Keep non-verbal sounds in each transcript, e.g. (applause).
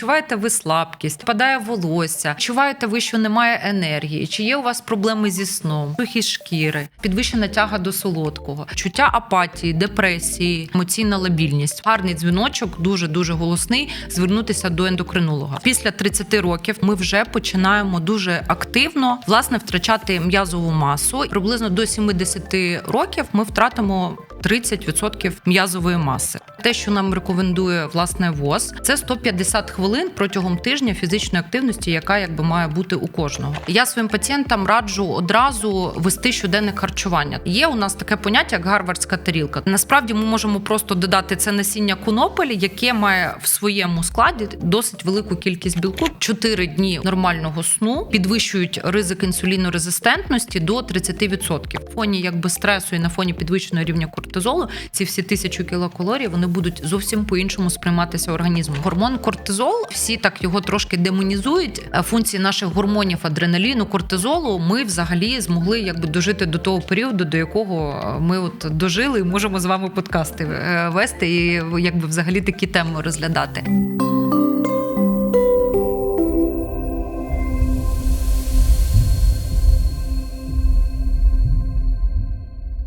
відчуваєте ви слабкість, падає волосся, відчуваєте ви, що немає енергії, чи є у вас проблеми зі сном, сухі шкіри, підвищена тяга до солодкого, чуття апатії, депресії, емоційна лабільність. Гарний дзвіночок, дуже дуже голосний. Звернутися до ендокринолога. Після 30 років ми вже починаємо дуже активно власне втрачати м'язову масу. Приблизно до 70 років ми втратимо 30% м'язової маси. Те, що нам рекомендує власне ВОЗ, це 150 хвилин протягом тижня фізичної активності, яка якби має бути у кожного. Я своїм пацієнтам раджу одразу вести щоденне харчування. Є у нас таке поняття, як гарвардська тарілка. Насправді ми можемо просто додати це насіння конопелі, яке має в своєму складі досить велику кількість білку. 4 дні нормального сну підвищують ризик інсулінорезистентності до 30%. В фоні якби стресу і на фоні підвищеного рівня кортизолу ці всі тисячу кілокалорій вони будуть зовсім по-іншому сприйматися організмом. Гормон кортизол, всі так його трошки демонізують. Е, Функції наших гормонів адреналіну, кортизолу. Ми взагалі змогли якби дожити до того періоду, до якого е, ми от дожили, і можемо з вами подкасти е, вести і якби взагалі такі теми розглядати.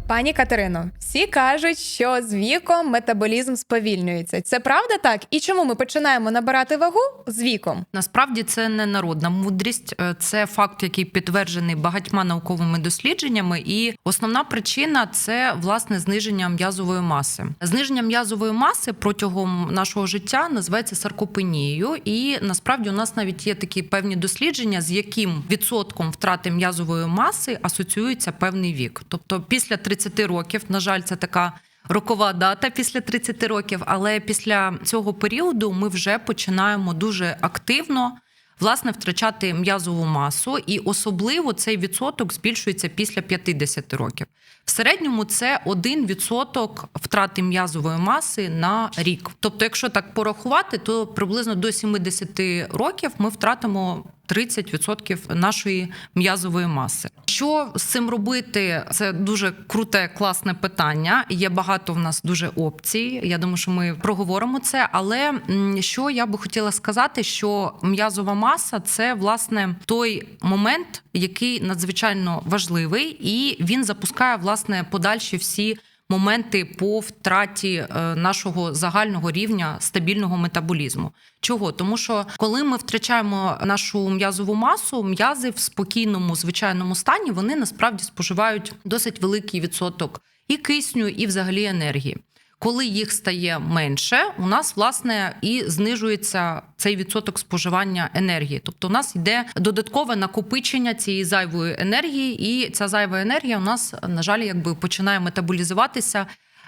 Пані Катерино, всі кажуть, що з віком метаболізм сповільнюється. Це правда так? І чому ми починаємо набирати вагу з віком? Насправді це не народна мудрість, е, це факт, який підтверджений багатьма науковими дослідженнями. І основна причина це власне зниження м'язової маси. Зниження м'язової маси протягом нашого життя називається саркопенією. І насправді у нас навіть є такі певні дослідження, з яким відсотком втрати м'язової маси асоціюється певний вік. Тобто після 30 років, на жаль, це така. Рокова дата після 30 років, але після цього періоду ми вже починаємо дуже активно власне втрачати м'язову масу, і особливо цей відсоток збільшується після 50 років. В середньому це 1% втрати м'язової маси на рік. Тобто, якщо так порахувати, то приблизно до 70 років ми втратимо 30% нашої м'язової маси. Що з цим робити? Це дуже круте, класне питання. Є багато в нас дуже опцій. Я думаю, що ми проговоримо це. Але що я би хотіла сказати, що м'язова маса це власне той момент, який надзвичайно важливий, і він запускає власне подальші всі моменти по втраті е, нашого загального рівня стабільного метаболізму. Чого? Тому що коли ми втрачаємо нашу м'язову масу, м'язи в спокійному звичайному стані вони насправді споживають досить великий відсоток і кисню, і взагалі енергії. Коли їх стає менше, у нас власне і знижується цей відсоток споживання енергії. Тобто, у нас йде додаткове накопичення цієї зайвої енергії, і ця зайва енергія у нас, на жаль, якби починає метаболізуватися.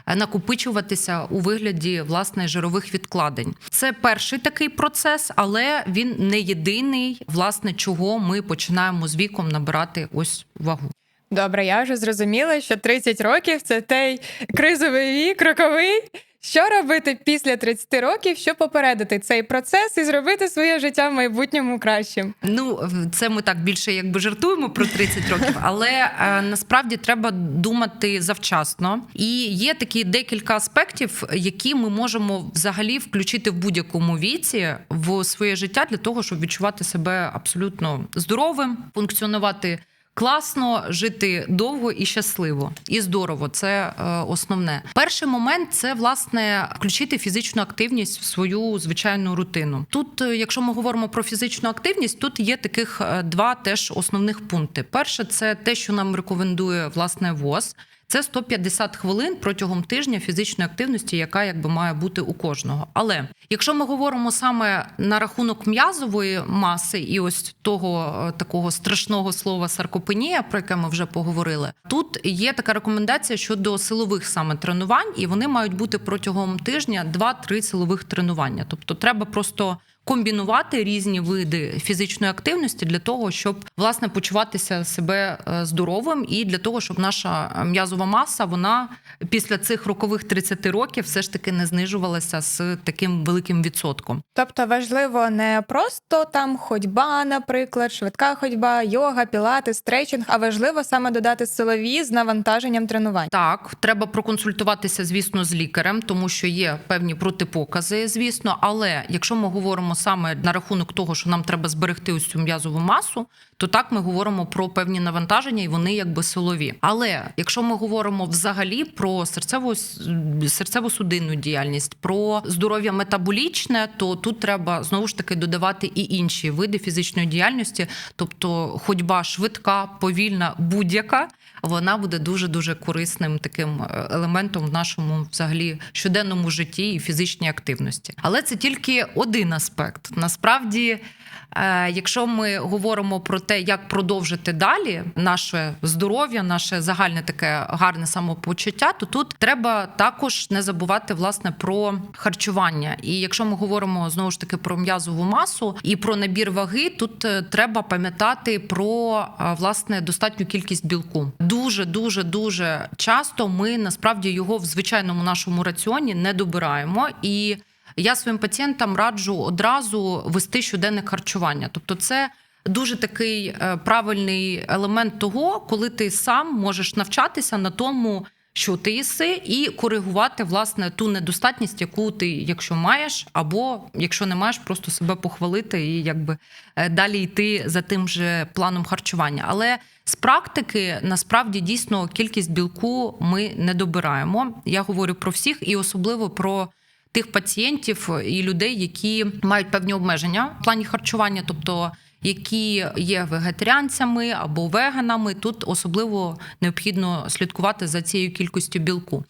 е, Накопичуватися у вигляді власне жирових відкладень. Це перший такий процес, але він не єдиний, власне, чого ми починаємо з віком набирати ось вагу. Добре, я вже зрозуміла, що 30 років це той кризовий вік, роковий. Що робити після 30 років, щоб попередити цей процес і зробити своє життя в майбутньому кращим? Ну, це ми так більше якби жартуємо про 30 років, але е, насправді треба думати завчасно. І є такі декілька аспектів, які ми можемо взагалі включити в будь-якому віці в своє життя для того, щоб відчувати себе абсолютно здоровим, функціонувати. Класно жити довго і щасливо, і здорово. Це е, основне. Перший момент це власне включити фізичну активність в свою звичайну рутину. Тут, е, якщо ми говоримо про фізичну активність, тут є таких е, два теж основних пункти. Перше, це те, що нам рекомендує власне ВОЗ. Це 150 хвилин протягом тижня фізичної активності, яка якби має бути у кожного. Але якщо ми говоримо саме на рахунок м'язової маси і ось того е, такого страшного слова саркопенія, про яке ми вже поговорили, тут є така рекомендація щодо силових саме тренувань, і вони мають бути протягом тижня 2-3 силових тренування. Тобто, треба просто комбінувати різні види фізичної активності для того, щоб власне почуватися себе е, здоровим, і для того, щоб наша м'язова маса вона після цих рокових 30 років все ж таки не знижувалася з таким великим відсотком. Тобто важливо не просто там ходьба, наприклад, швидка ходьба, йога, пілати, стретчинг, а важливо саме додати силові з навантаженням тренувань. Так, треба проконсультуватися, звісно, з лікарем, тому що є певні протипокази, звісно. Але якщо ми говоримо саме на рахунок того, що нам треба зберегти ось цю м'язову масу, то так ми говоримо про певні навантаження, і вони якби силові. Але якщо ми говоримо взагалі про серцево серцево-судинну діяльність, про здоров'я метаболічне, то тут треба знову ж таки додавати і інші види фізичної діяльності, тобто ходьба швидка, повільна, будь-яка. Вона буде дуже дуже корисним таким е, елементом в нашому взагалі щоденному житті і фізичній активності. Але це тільки один аспект. Насправді, якщо ми говоримо про те, як продовжити далі наше здоров'я, наше загальне таке гарне самопочуття, то тут треба також не забувати власне про харчування. І якщо ми говоримо знову ж таки про м'язову масу і про набір ваги, тут е, треба пам'ятати про е, власне достатню кількість білку. Дуже дуже дуже часто ми насправді його в звичайному нашому раціоні не добираємо і. Я своїм пацієнтам раджу одразу вести щоденне харчування. Тобто, це дуже такий е, правильний елемент того, коли ти сам можеш навчатися на тому, що ти їси, і коригувати власне ту недостатність, яку ти, якщо маєш, або якщо не маєш, просто себе похвалити і якби е, далі йти за тим же планом харчування. Але з практики насправді дійсно кількість білку ми не добираємо. Я говорю про всіх і особливо про тих пацієнтів і людей, які мають певні обмеження в плані харчування, тобто які є вегетаріанцями або веганами, тут особливо необхідно слідкувати за цією кількістю білку.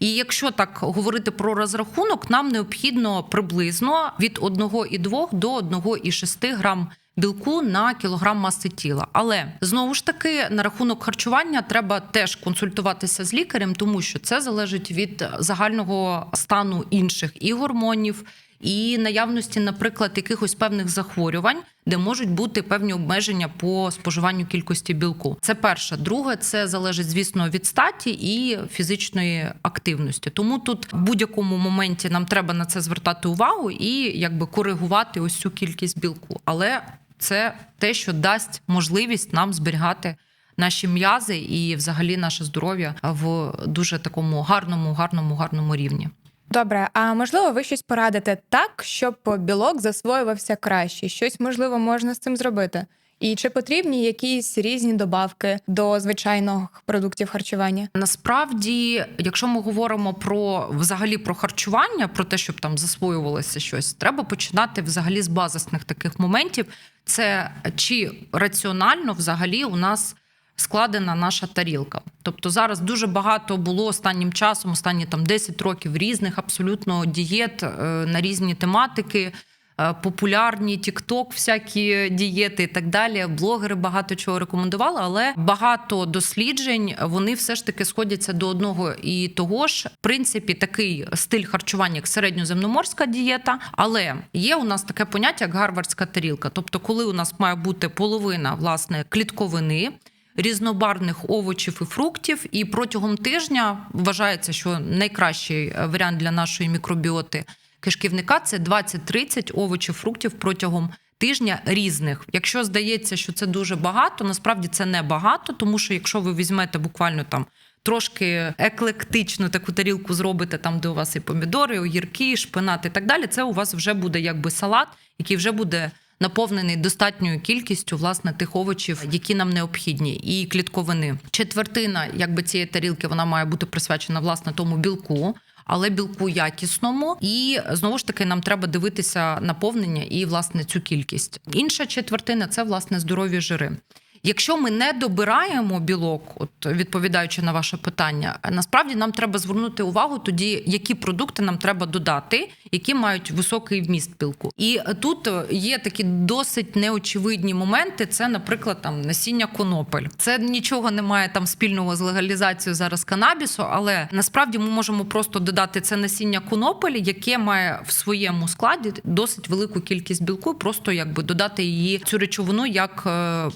І якщо так говорити про розрахунок, нам необхідно приблизно від 1,2 до 1,6 грам білку на кілограм маси тіла. Але знову ж таки на рахунок харчування треба теж консультуватися з лікарем, тому що це залежить від загального стану інших і гормонів. І наявності, наприклад, якихось певних захворювань, де можуть бути певні обмеження по споживанню кількості білку. Це перше. Друге, це залежить, звісно, від статі і фізичної активності. Тому тут в будь-якому моменті нам треба на це звертати увагу і якби коригувати ось цю кількість білку. Але це те, що дасть можливість нам зберігати наші м'язи і, взагалі, наше здоров'я в дуже такому гарному, гарному, гарному рівні. Добре, а можливо, ви щось порадите так, щоб білок засвоювався краще? Щось можливо можна з цим зробити? І чи потрібні якісь різні добавки до звичайних продуктів харчування? Насправді, якщо ми говоримо про взагалі про харчування, про те, щоб там засвоювалося щось, треба починати взагалі з базисних таких моментів. Це чи раціонально взагалі у нас складена наша тарілка. Тобто зараз дуже багато було останнім часом, останні там 10 років різних абсолютно дієт е, на різні тематики. Е, Популярні TikTok, всякі дієти і так далі. Блогери багато чого рекомендували, але багато досліджень вони все ж таки сходяться до одного і того ж. В принципі, такий стиль харчування, як середньоземноморська дієта. Але є у нас таке поняття, як гарвардська тарілка. Тобто, коли у нас має бути половина власне клітковини різнобарвних овочів і фруктів. І протягом тижня вважається, що найкращий е, варіант для нашої мікробіоти кишківника це 20-30 овочів, фруктів протягом. Тижня різних. Якщо здається, що це дуже багато, насправді це не багато, тому що якщо ви візьмете буквально там трошки еклектичну таку тарілку зробите, там де у вас і помідори, і огірки, і шпинат і так далі, це у вас вже буде якби салат, який вже буде наповнений достатньою кількістю власне тих овочів, які нам необхідні, і клітковини. Четвертина, якби цієї тарілки, вона має бути присвячена власне тому білку. Але білку якісному, і знову ж таки нам треба дивитися наповнення і власне цю кількість. Інша четвертина це власне здорові жири. Якщо ми не добираємо білок, от відповідаючи на ваше питання, насправді нам треба звернути увагу тоді, які продукти нам треба додати, які мають високий вміст білку. І тут є такі досить неочевидні моменти. Це, наприклад, там насіння конопель. Це нічого не має там спільного з легалізацією зараз канабісу, але насправді ми можемо просто додати це насіння конопель, яке має в своєму складі досить велику кількість білку, просто якби додати її цю речовину як е,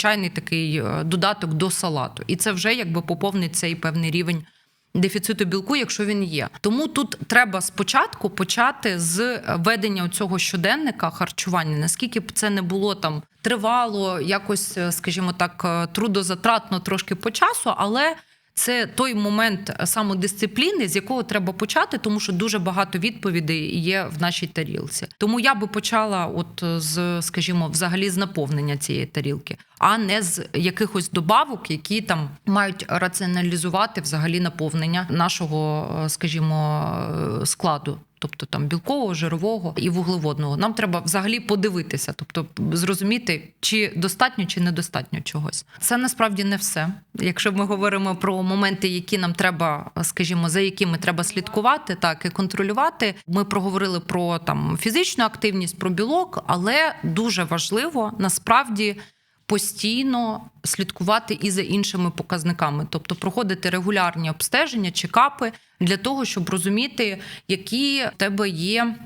звичайний такий е, додаток до салату, і це вже якби поповнить цей певний рівень. Дефіциту білку, якщо він є, тому тут треба спочатку почати з ведення цього щоденника харчування. Наскільки б це не було там тривало, якось, е, скажімо так, е, трудозатратно трошки по часу, але це той момент самодисципліни, з якого треба почати, тому що дуже багато відповідей є в нашій тарілці. Тому я би почала, от з, скажімо, взагалі з наповнення цієї тарілки, а не з якихось добавок, які там мають раціоналізувати взагалі наповнення нашого, е, скажімо, е, складу. Тобто там білкового, жирового і вуглеводного. Нам треба взагалі подивитися, тобто зрозуміти, чи достатньо, чи недостатньо чогось. Це насправді не все. Якщо ми говоримо про моменти, які нам треба, скажімо, за якими треба слідкувати, так і контролювати. Ми проговорили про там фізичну активність, про білок, але дуже важливо насправді постійно слідкувати і за іншими показниками, тобто проходити регулярні обстеження, чекапи для того, щоб розуміти, які в тебе є.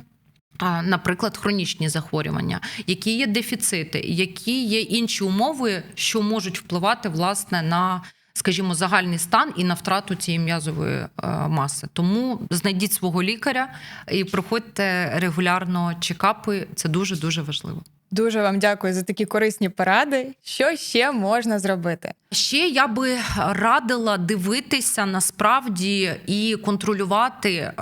Наприклад, хронічні захворювання, які є дефіцити, які є інші умови, що можуть впливати власне на, скажімо, загальний стан і на втрату цієї м'язової е, маси. Тому знайдіть свого лікаря і проходьте регулярно чекапи. Це дуже дуже важливо. Дуже вам дякую за такі корисні поради. Що ще можна зробити? Ще я би радила дивитися насправді і контролювати е,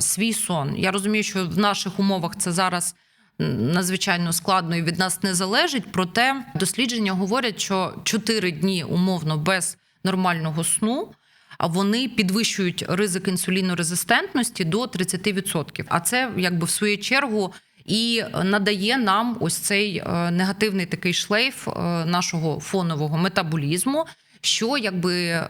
свій сон. Я розумію, що в наших умовах це зараз надзвичайно складно і від нас не залежить. Проте дослідження говорять, що 4 дні умовно без нормального сну. А вони підвищують ризик інсулінорезистентності до 30%. А це якби в свою чергу і надає нам ось цей е, негативний такий шлейф е, нашого фонового метаболізму. Що якби е,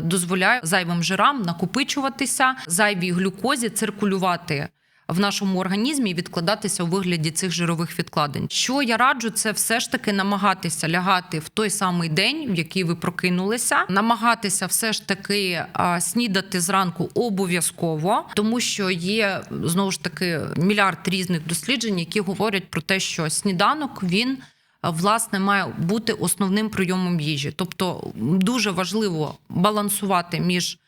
дозволяє зайвим жирам накопичуватися, зайвій глюкозі циркулювати в нашому організмі відкладатися у вигляді цих жирових відкладень. Що я раджу, це все ж таки намагатися лягати в той самий день, в який ви прокинулися, намагатися все ж таки снідати зранку обов'язково, тому що є знову ж таки мільярд різних досліджень, які говорять про те, що сніданок він. Власне, має бути основним прийомом їжі, тобто дуже важливо балансувати між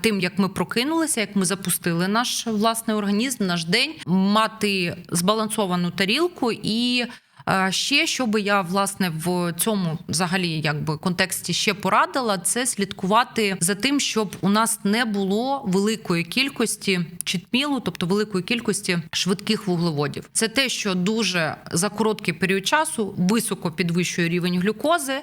тим, як ми прокинулися, як ми запустили наш власний організм, наш день, мати збалансовану тарілку і. Ще що би я власне в цьому взагалі якби контексті ще порадила, це слідкувати за тим, щоб у нас не було великої кількості читмілу, тобто великої кількості швидких вуглеводів. Це те, що дуже за короткий період часу високо підвищує рівень глюкози.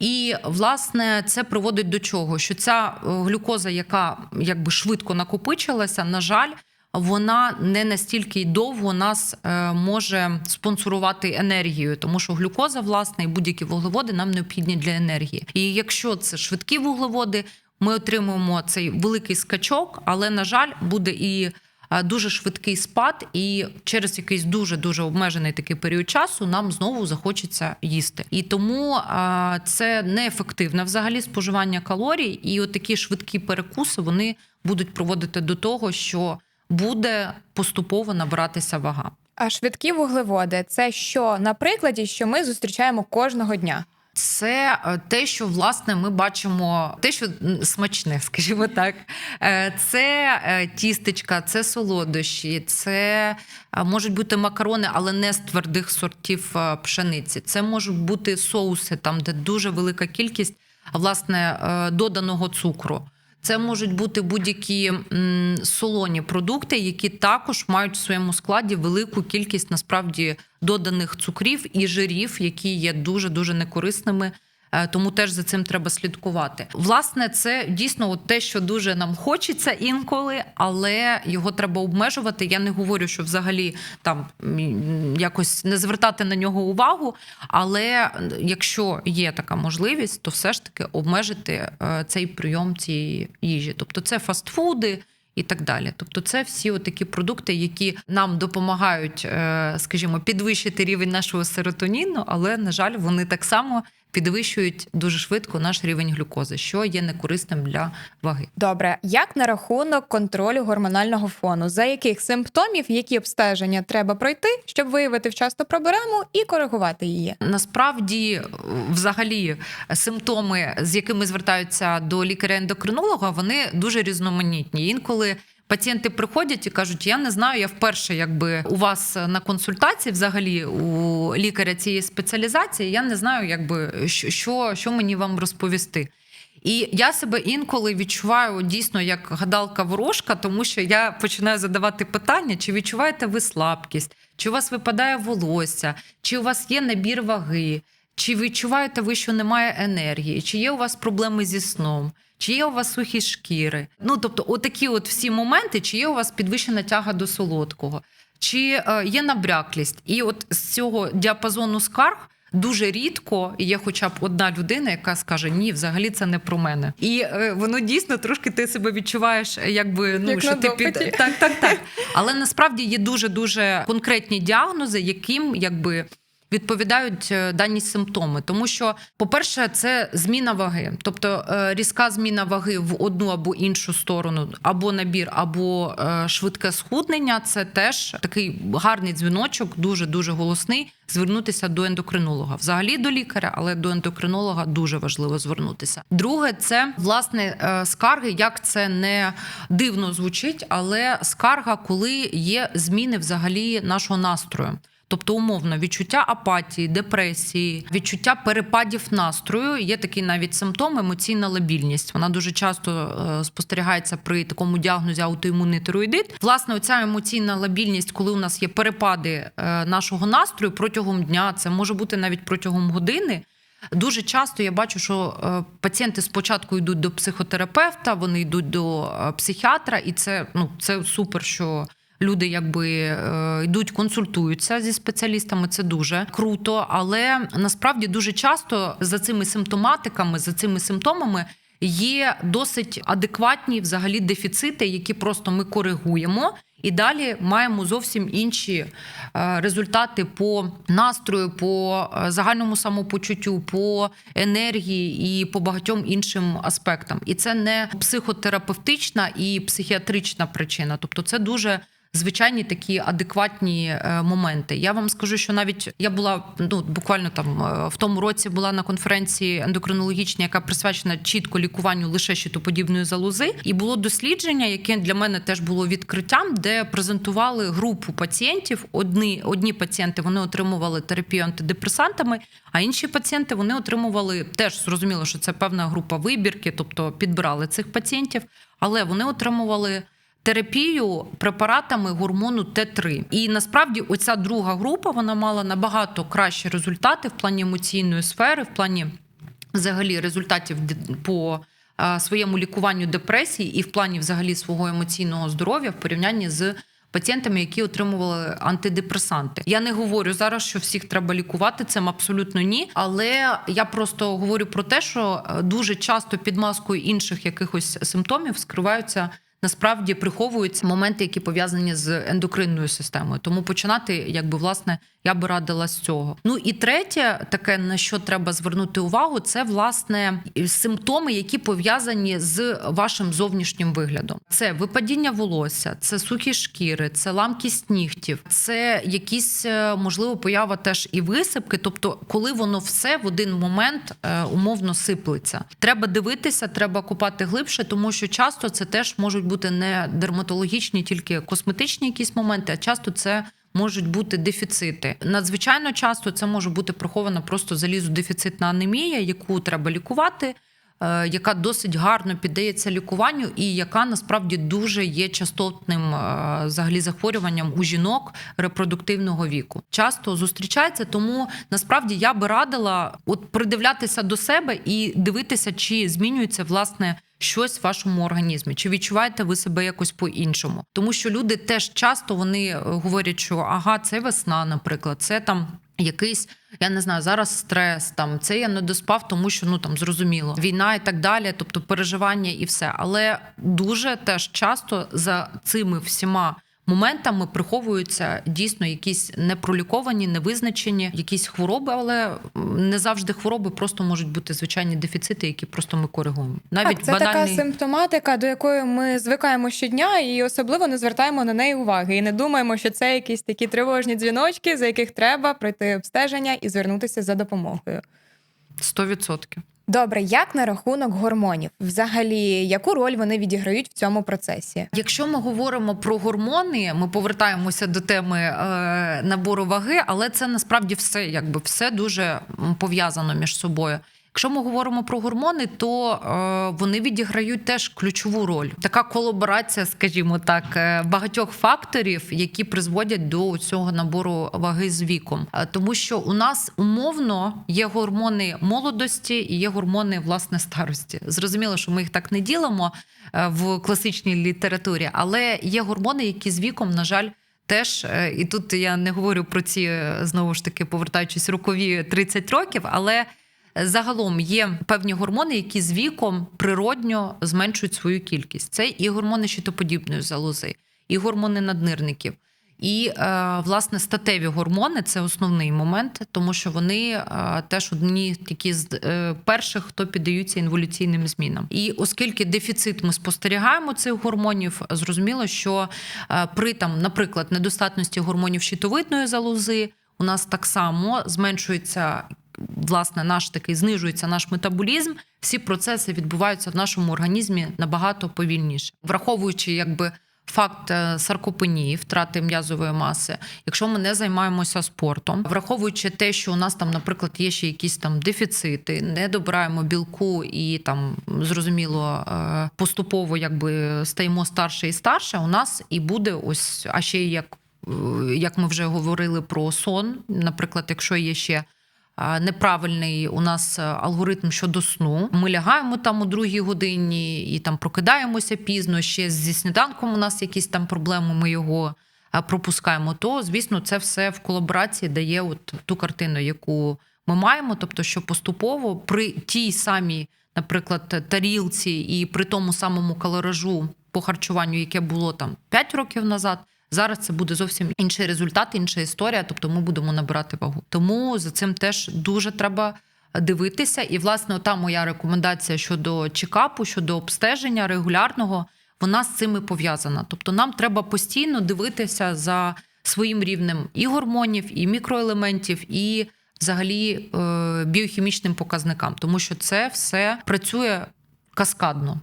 І власне це приводить до чого? Що ця е, глюкоза, яка якби швидко накопичилася, на жаль, вона не настільки довго нас е, може спонсорувати енергією, тому що глюкоза, власне, і будь-які вуглеводи нам необхідні для енергії. І якщо це швидкі вуглеводи, ми отримуємо цей великий скачок, але на жаль, буде і дуже швидкий спад, і через якийсь дуже дуже обмежений такий період часу нам знову захочеться їсти. І тому а, це неефективне взагалі споживання калорій, і от такі швидкі перекуси вони будуть приводити до того, що буде поступово набиратися вага. А швидкі вуглеводи це що на прикладі, що ми зустрічаємо кожного дня. Це е, те, що власне ми бачимо, те, що смачне, (laughs) скажімо так. Е, Це е, тістечка, це солодощі, це можуть бути макарони, але не з твердих сортів пшениці. Це можуть бути соуси, там де дуже велика кількість власне доданого цукру. Це можуть бути будь-які солоні продукти, які також мають в своєму складі велику кількість насправді доданих цукрів і жирів, які є дуже дуже некорисними. Е, Тому теж за цим треба слідкувати. Власне, це дійсно от те, що дуже нам хочеться інколи, але його треба обмежувати. Я не говорю, що взагалі там якось не звертати на нього увагу. Але якщо є така можливість, то все ж таки обмежити е, цей прийом цієї їжі. Тобто це фастфуди. І так далі, тобто, це всі такі продукти, які нам допомагають, е, скажімо, підвищити рівень нашого серотоніну, але на жаль, вони так само підвищують дуже швидко наш рівень глюкози, що є некорисним для ваги. Добре, як на рахунок контролю гормонального фону? За яких симптомів, які обстеження треба пройти, щоб виявити вчасну проблему і коригувати її? Насправді, е, взагалі, симптоми, з якими звертаються до лікаря-ендокринолога, вони дуже різноманітні. Інколи пацієнти приходять і кажуть: я не знаю, я вперше, якби у вас на консультації, взагалі у лікаря цієї спеціалізації, я не знаю, якби що, що, мені вам розповісти. І я себе інколи відчуваю дійсно як гадалка ворожка, тому що я починаю задавати питання: чи відчуваєте ви слабкість, чи у вас випадає волосся, чи у вас є набір ваги, чи відчуваєте ви, що немає енергії, чи є у вас проблеми зі сном, чи є у вас сухі шкіри? Ну тобто, отакі от всі моменти, чи є у вас підвищена тяга до солодкого, чи е, є набряклість. І от з цього діапазону скарг. Дуже рідко є хоча б одна людина, яка скаже: ні, взагалі це не про мене. І е, воно дійсно трошки ти себе відчуваєш, якби ну Як що ти під так, так, так. Але насправді є дуже дуже конкретні діагнози, яким якби. Відповідають е, дані симптоми, тому що, по-перше, це зміна ваги, тобто е, різка зміна ваги в одну або іншу сторону, або набір, або е, швидке схуднення. Це теж такий гарний дзвіночок, дуже дуже голосний. Звернутися до ендокринолога, взагалі до лікаря, але до ендокринолога дуже важливо звернутися. Друге, це власне скарги, як це не дивно звучить, але скарга, коли є зміни взагалі нашого настрою. Тобто, умовно, відчуття апатії, депресії, відчуття перепадів настрою. Є такий навіть симптом емоційна лабільність. Вона дуже часто е, спостерігається при такому діагнозі аутоімунний тироїдит. Власне, оця емоційна лабільність, коли у нас є перепади е, нашого настрою протягом дня, це може бути навіть протягом години. Дуже часто я бачу, що е, пацієнти спочатку йдуть до психотерапевта, вони йдуть до психіатра, і це ну це супер, що люди якби е, йдуть, консультуються зі спеціалістами. Це дуже круто. Але насправді дуже часто за цими симптоматиками, за цими симптомами. Є досить адекватні взагалі дефіцити, які просто ми коригуємо, і далі маємо зовсім інші е, результати по настрою, по е, загальному самопочуттю, по енергії і по багатьом іншим аспектам. І це не психотерапевтична і психіатрична причина, тобто це дуже. Звичайні такі адекватні е, моменти. Я вам скажу, що навіть я була ну буквально там е, в тому році була на конференції ендокринологічній, яка присвячена чітко лікуванню лише щитоподібної залози, і було дослідження, яке для мене теж було відкриттям, де презентували групу пацієнтів. Одні одні пацієнти вони отримували терапію антидепресантами, а інші пацієнти вони отримували теж зрозуміло, що це певна група вибірки, тобто підбирали цих пацієнтів, але вони отримували терапію препаратами гормону Т3. І насправді оця друга група вона мала набагато кращі результати в плані емоційної сфери, в плані взагалі результатів по своєму лікуванню депресії і в плані взагалі свого емоційного здоров'я в порівнянні з. Пацієнтами, які отримували антидепресанти, я не говорю зараз, що всіх треба лікувати. Цим абсолютно ні. Але я просто говорю про те, що е, дуже часто під маскою інших якихось симптомів скриваються насправді приховуються моменти, які пов'язані з ендокринною системою. Тому починати, якби власне, я би радила з цього. Ну і третє, таке на що треба звернути увагу, це власне симптоми, які пов'язані з вашим зовнішнім виглядом. Це випадіння волосся, це сухі шкіри, це ламкість нігтів, це якісь е, можливо поява теж і висипки. Тобто, коли воно все в один момент е, умовно сиплеться. Треба дивитися, треба купати глибше, тому що часто це теж можуть бути не дерматологічні, тільки косметичні якісь моменти, а часто це. Можуть бути дефіцити. Надзвичайно часто це може бути прихована просто залізодефіцитна анемія, яку треба лікувати, е, яка досить гарно піддається лікуванню, і яка насправді дуже є частотним е, взагалі захворюванням у жінок репродуктивного віку. Часто зустрічається, тому насправді я би радила от придивлятися до себе і дивитися, чи змінюється власне. Щось в вашому організмі, чи відчуваєте ви себе якось по-іншому? Тому що люди теж часто вони е, говорять, що ага, це весна, наприклад, це там якийсь, я не знаю, зараз стрес, там це я не доспав, тому що ну там зрозуміло, війна і так далі, тобто переживання і все. Але дуже теж часто за цими всіма. Моментами приховуються дійсно якісь непроліковані, невизначені, якісь хвороби, але не завжди хвороби просто можуть бути звичайні дефіцити, які просто ми коригуємо. Навіть так, це банальний... така симптоматика, до якої ми звикаємо щодня, і особливо не звертаємо на неї уваги. І не думаємо, що це якісь такі тривожні дзвіночки, за яких треба пройти обстеження і звернутися за допомогою. 100%. Добре, як на рахунок гормонів? Взагалі, яку роль вони відіграють в цьому процесі? Якщо ми говоримо про гормони, ми повертаємося до теми е, набору ваги, але це насправді все, якби все дуже пов'язано між собою. Якщо ми говоримо про гормони, то е, вони відіграють теж ключову роль. Така колаборація, скажімо так, е, багатьох факторів, які призводять до цього набору ваги з віком. Е, Тому що у нас умовно є гормони молодості і є гормони власне старості. Зрозуміло, що ми їх так не ділимо в класичній літературі, але є гормони, які з віком, на жаль. Теж і тут я не говорю про ці знову ж таки, повертаючись рокові 30 років, але загалом є певні гормони, які з віком природньо зменшують свою кількість. Це і гормони щитоподібної залози, і гормони наднирників. І е, власне статеві гормони це основний момент, тому що вони е, теж одні такі з е, перших, хто піддаються інволюційним змінам. І оскільки дефіцит ми спостерігаємо цих гормонів, зрозуміло, що при там, наприклад, недостатності гормонів щитовидної залози у нас так само зменшується власне наш такий знижується наш метаболізм. Всі процеси відбуваються в нашому організмі набагато повільніше, враховуючи якби. Факт е, саркопенії, втрати м'язової маси, якщо ми не займаємося спортом, враховуючи те, що у нас там, наприклад, є ще якісь там дефіцити, не добираємо білку і там зрозуміло е, поступово якби стаємо старше і старше, у нас і буде ось, а ще як, е, як ми вже говорили про сон, наприклад, якщо є ще неправильний у нас е, алгоритм щодо сну. Ми лягаємо там у другій годині і там прокидаємося пізно. Ще зі сніданком у нас якісь там проблеми. Ми його пропускаємо. То звісно, це все в колаборації дає от ту картину, яку ми маємо. Тобто, що поступово при тій самій, наприклад, тарілці і при тому самому калоражу по харчуванню, яке було там 5 років назад. Зараз це буде зовсім інший результат, інша історія. Тобто ми будемо набирати вагу. Тому за цим теж дуже треба дивитися. І власне та моя рекомендація щодо чекапу, щодо обстеження регулярного, вона з цим і пов'язана. Тобто, нам треба постійно дивитися за своїм рівнем і гормонів, і мікроелементів, і взагалі е, біохімічним показникам, тому що це все працює каскадно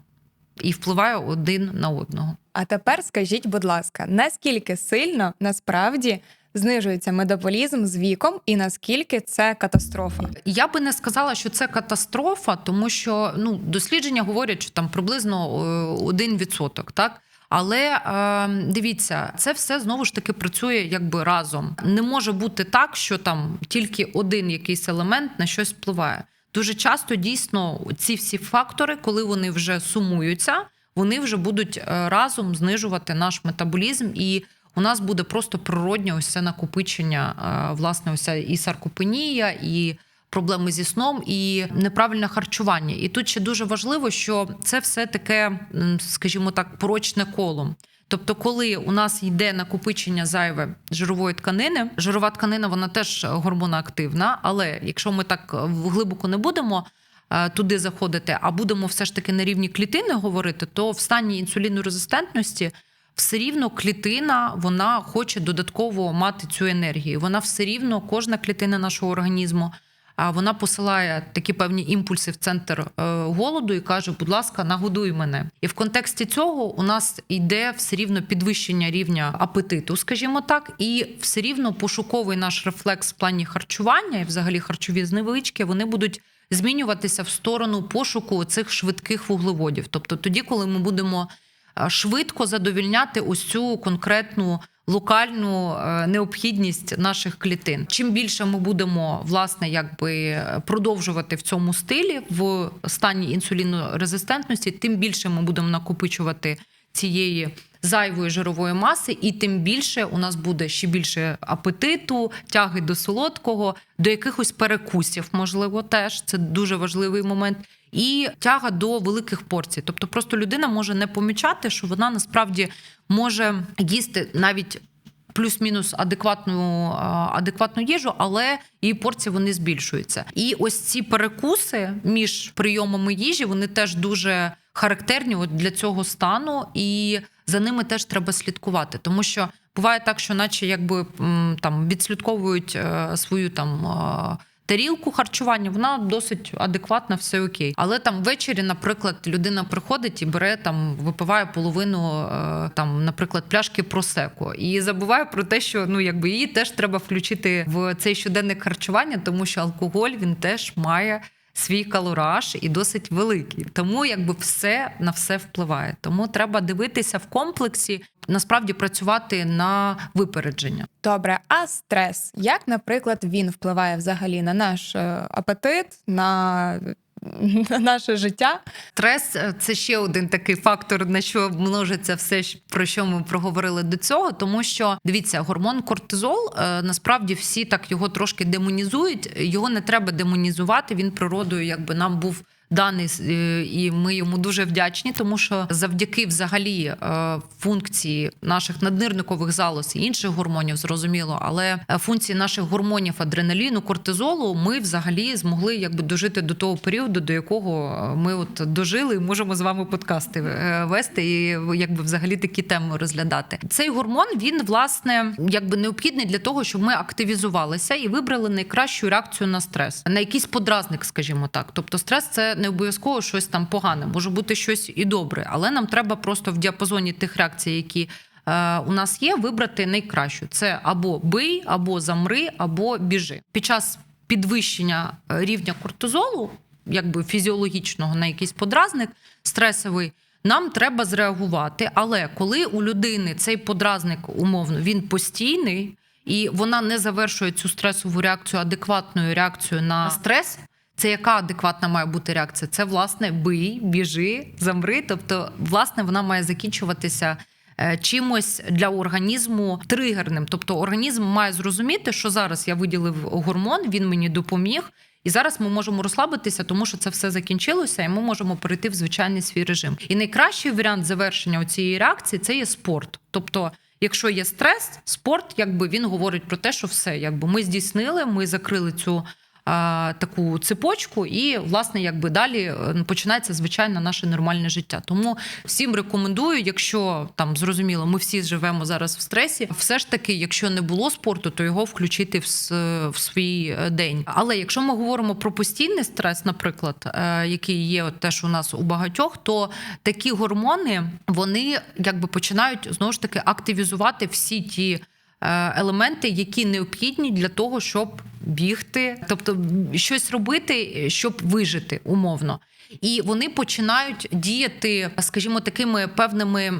і впливає один на одного. А тепер скажіть, будь ласка, наскільки сильно насправді знижується метаболізм з віком, і наскільки це катастрофа? Я би не сказала, що це катастрофа, тому що ну дослідження говорять, що там приблизно е, 1%, так. Але е, дивіться, це все знову ж таки працює якби разом. Не може бути так, що там тільки один якийсь елемент на щось впливає. Дуже часто дійсно ці всі фактори, коли вони вже сумуються, вони вже будуть е, разом знижувати наш метаболізм, і у нас буде просто природнє ось це накопичення, е, власне, ось і саркопенія, і проблеми зі сном, і неправильне харчування. І тут ще дуже важливо, що це все таке, скажімо так, порочне коло. Тобто, коли у нас йде накопичення зайве жирової тканини, жирова тканина вона теж гормоноактивна, але якщо ми так е, глибоко не будемо туди заходити, а будемо все ж таки на рівні клітини говорити, то в стані інсулінорезистентності все рівно клітина вона хоче додатково мати цю енергію. Вона все рівно, кожна клітина нашого організму. Вона посилає такі певні імпульси в центр е, голоду і каже: будь ласка, нагодуй мене. І в контексті цього у нас йде все рівно підвищення рівня апетиту, скажімо так, і все рівно пошуковий наш рефлекс в плані харчування і взагалі харчові зневички, вони будуть змінюватися в сторону пошуку цих швидких вуглеводів. Тобто, тоді, коли ми будемо е, швидко задовільняти ось цю конкретну локальну е, необхідність наших клітин. Чим більше ми будемо власне якби продовжувати в цьому стилі в стані інсулінорезистентності, тим більше ми будемо накопичувати цієї зайвої жирової маси, і тим більше у нас буде ще більше апетиту, тяги до солодкого, до якихось перекусів, можливо, теж це дуже важливий момент. І тяга до великих порцій. Тобто, просто людина може не помічати, що вона насправді може їсти навіть плюс-мінус адекватну адекватну їжу, але її порції вони збільшуються. І ось ці перекуси між прийомами їжі вони теж дуже характерні от для цього стану, і за ними теж треба слідкувати, тому що буває так, що наче якби там відслідковують е, свою там. е, Тарілку харчування вона досить адекватна, все окей. Але там ввечері, наприклад, людина приходить і бере там, випиває половину е, там, наприклад, пляшки просеко і забуває про те, що ну якби її теж треба включити в цей щоденник харчування, тому що алкоголь він теж має свій калораж і досить великий. Тому якби все на все впливає. Тому треба дивитися в комплексі, насправді працювати на випередження. Добре, а стрес, як, наприклад, він впливає взагалі на наш е, апетит, на, (laughs) наше життя? Стрес це ще один такий фактор, на що множиться все, про що ми проговорили до цього. Тому що дивіться, гормон кортизол е, насправді всі так його трошки демонізують. Його не треба демонізувати. Він природою, якби нам був. Даний е, і ми йому дуже вдячні, тому що завдяки взагалі е, функції наших наднирникових залоз і інших гормонів, зрозуміло, але е, функції наших гормонів адреналіну, кортизолу, ми взагалі змогли якби дожити до того періоду, до якого ми от дожили, і можемо з вами подкасти вести і якби взагалі такі теми розглядати. Цей гормон він власне якби необхідний для того, щоб ми активізувалися і вибрали найкращу реакцію на стрес, на якийсь подразник, скажімо так. Тобто, стрес це не обов'язково щось там погане, може бути щось і добре, але нам треба просто в діапазоні тих реакцій, які е, у нас є, вибрати найкращу. Це або бий, або замри, або біжи. Під час підвищення е, рівня кортизолу, якби фізіологічного на якийсь подразник стресовий. Нам треба зреагувати, але коли у людини цей подразник умовно він постійний і вона не завершує цю стресову реакцію адекватною реакцією на стрес, це яка адекватна має бути реакція? Це власне бий, біжи, замри. Тобто, власне, вона має закінчуватися е, чимось для організму тригерним. Тобто, організм має зрозуміти, що зараз я виділив гормон, він мені допоміг. І зараз ми можемо розслабитися, тому що це все закінчилося, і ми можемо перейти в звичайний свій режим. І найкращий варіант завершення цієї реакції це є спорт. Тобто, якщо є стрес, спорт, якби він говорить про те, що все, якби ми здійснили, ми закрили цю. Таку цепочку, і власне, якби далі е, починається звичайне наше нормальне життя. Тому всім рекомендую, якщо там зрозуміло, ми всі живемо зараз в стресі. Все ж таки, якщо не було спорту, то його включити в, в свій е, день. Але якщо ми говоримо про постійний стрес, наприклад, е, який є от теж у нас у багатьох, то такі гормони вони якби починають знову ж таки активізувати всі ті. Е, Елементи, які необхідні для того, щоб бігти, тобто щось робити, щоб вижити умовно. І вони починають діяти, скажімо, такими певними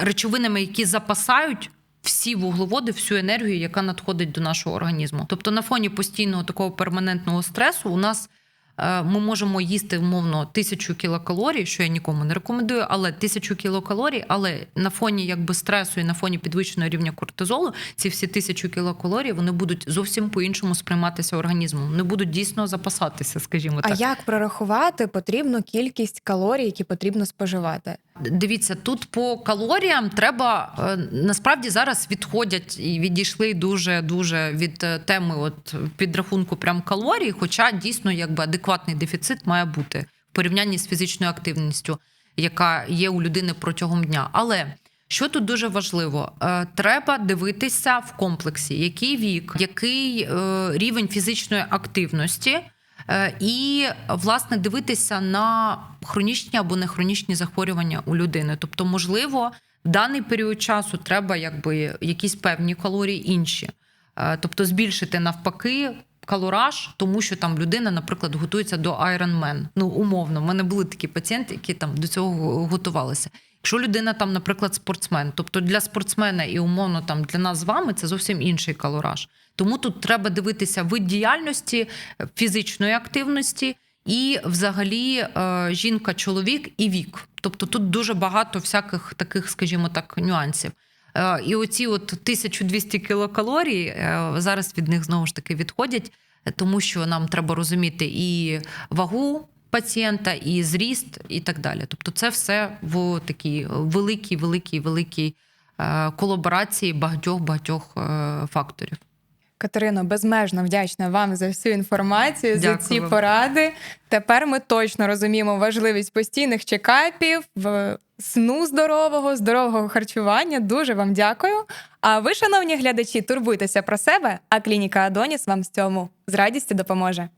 речовинами, які запасають всі вуглеводи, всю енергію, яка надходить до нашого організму. Тобто, на фоні постійного такого перманентного стресу у нас. Е, Ми можемо їсти умовно тисячу кілокалорій, що я нікому не рекомендую, але тисячу кілокалорій, але на фоні якби стресу і на фоні підвищеного рівня кортизолу, ці всі тисячу кілокалорій вони будуть зовсім по-іншому сприйматися організмом. Не будуть дійсно запасатися, скажімо А як прорахувати потрібну кількість калорій, які потрібно споживати? Дивіться, тут по калоріям треба е, насправді зараз відходять і відійшли дуже дуже від е, теми от підрахунку прям калорій, хоча дійсно якби адекватний дефіцит має бути в порівнянні з фізичною активністю, яка є у людини протягом дня. Але що тут дуже важливо, Е, треба дивитися в комплексі, який вік, який рівень фізичної активності. Е, І власне дивитися на хронічні або нехронічні захворювання у людини. Тобто, можливо, даний період часу треба якби якісь певні калорії інші, Е, тобто збільшити навпаки. Калораж, тому що там людина, наприклад, готується до Ironman. Ну, умовно, в мене були такі пацієнти, які там до цього готувалися. Якщо людина там, наприклад, спортсмен, тобто для спортсмена і умовно там для нас з вами це зовсім інший калораж. Тому тут треба дивитися вид діяльності, е, фізичної активності і, взагалі, е, жінка, чоловік і вік. Тобто тут дуже багато всяких таких, скажімо так, нюансів. Е, І оці от 1200 кілокалорій зараз від них знову ж таки відходять, тому що нам треба розуміти і вагу пацієнта, і зріст, і так далі. Тобто, це все в такій великій, великій, великій колаборації багатьох багатьох факторів. Катерино, безмежно вдячна вам за всю інформацію, за ці поради. Тепер ми точно розуміємо важливість постійних чекапів, в- сну здорового, здорового харчування. Дуже вам дякую. А ви, шановні глядачі, турбуйтеся про себе, а клініка Адоніс вам з цьому з радістю допоможе.